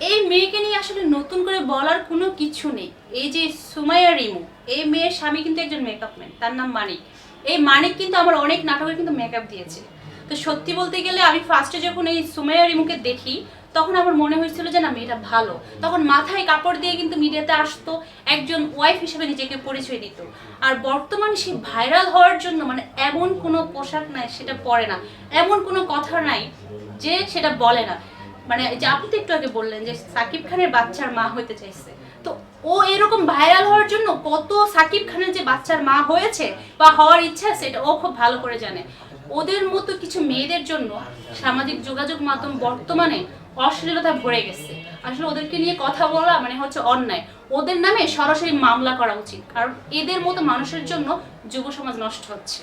এই মেয়েকে নিয়ে আসলে নতুন করে বলার কোনো কিছু নেই। এই যে সুমাইয়া রিমু, এই মেয়ের স্বামী কিন্তু একজন মেকআপ ম্যান তার নাম মানিক। এই মানিক কিন্তু আমার অনেক নাটকে কিন্তু মেকআপ দিয়েছে। তো সত্যি বলতে গেলে আমি ফার্স্টে যখন এই সুমাইয়া রিমুকে দেখি, তখন আমার মনে হয়েছিল যে না, মেয়েটা ভালো। তখন মাথায় কাপড় দিয়ে কিন্তু মিডিয়াতে আসতো, একজন ওয়াইফ হিসেবে নিজেকে পরিচয় দিত। আর বর্তমানে সে ভাইরাল হওয়ার জন্য মানে এমন কোনো পোশাক নাই, সেটা পরে না। এমন কোনো কথা নাই যে সেটা বলে না। মানে যে আপনি তো একটু আগে বললেন যে সাকিব খানের বাচ্চার মা হতে চাইছে। তো ও এরকম ভাইরাল হওয়ার জন্য কত সাকিব খানের যে বাচ্চার মা হয়েছে বা হওয়ার ইচ্ছা আছে, এটা ও খুব ভালো করে জানে। ওদের মতো কিছু মেয়েদের জন্য সামাজিক যোগাযোগ মাধ্যম বর্তমানে অশ্লীলতা ভরে গেছে। আসলে ওদেরকে নিয়ে কথা বলা মানে হচ্ছে অন্যায়। ওদের নামে সরাসরি মামলা করা উচিত, কারণ এদের মতো মানুষের জন্য যুব সমাজ নষ্ট হচ্ছে।